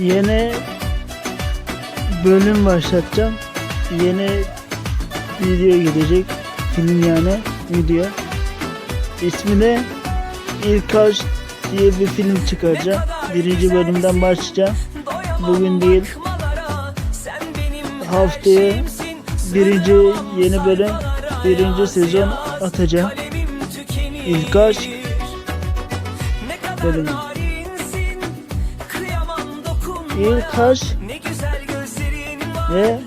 yeni bölüm başlatacağım. Yeni video gidecek. Film yani video. İsmi de İlk Aşk diye bir film çıkaracağım. Birinci bölümden başlayacağım. Bugün değil. Haftaya birinci yeni bölüm, birinci sezon atacağım. İlk Aşk bölümü. Var ve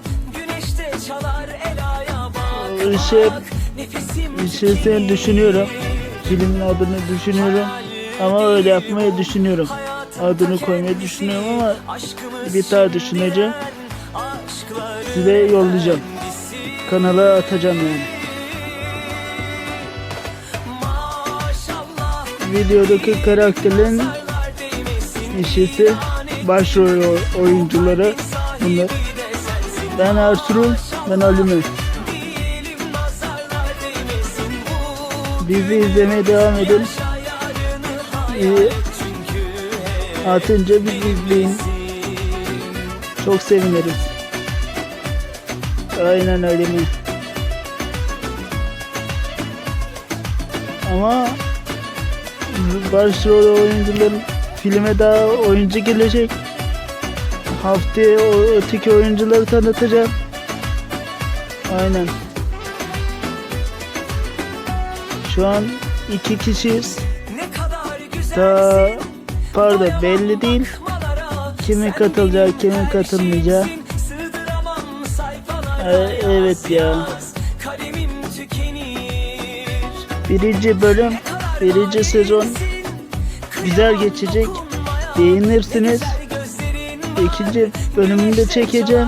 Işık İçerisini düşünüyorum. Filmin adını düşünüyorum. Ama öyle yapmayı düşünüyorum. Adını koymayı düşünüyorum ama bir daha düşüneceğim. Size yollayacağım. Kanala atacağım yani. Videodaki değmesin işisi başrol oyuncuları bunlar. Ben Ertuğrul, ben Halime. Bizi izlemeye devam edin. Hep Atınca bizi izleyin. Çok seviniriz. Aynen öyle mi? Ama başrol oyuncuların filme daha oyuncu gelecek. Haftaya öteki oyuncuları tanıtacağım. Aynen. Şu an iki kişiyiz. Daha pardon belli değil. Kimin katılacağı, kimin katılmayacağı. Sığdıramam sayfalara E, evet ya. Birinci bölüm, birinci sezon güzel geçecek. Beğenirsiniz. İkinci bölümünü de çekeceğim.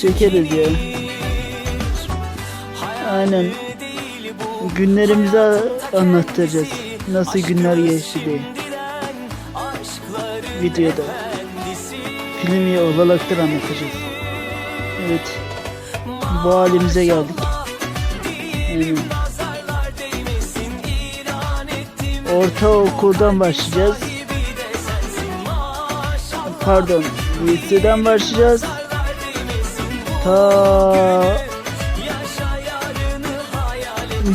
Çekeriz ya. Aynen. Günlerimizi anlatacağız. Nasıl günler geçti diye. Videoda. Filmi olarak da anlatacağız. Evet. Bu halimize geldik. Aynen. Ortaokuldan başlayacağız. Pardon. Liseden başlayacağız. Ta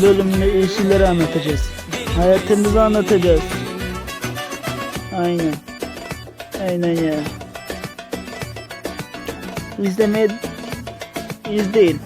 bölümde ilişkileri anlatacağız. Hayatımızı anlatacağız. Aynen. Aynen ya. İzlemeye izleyin.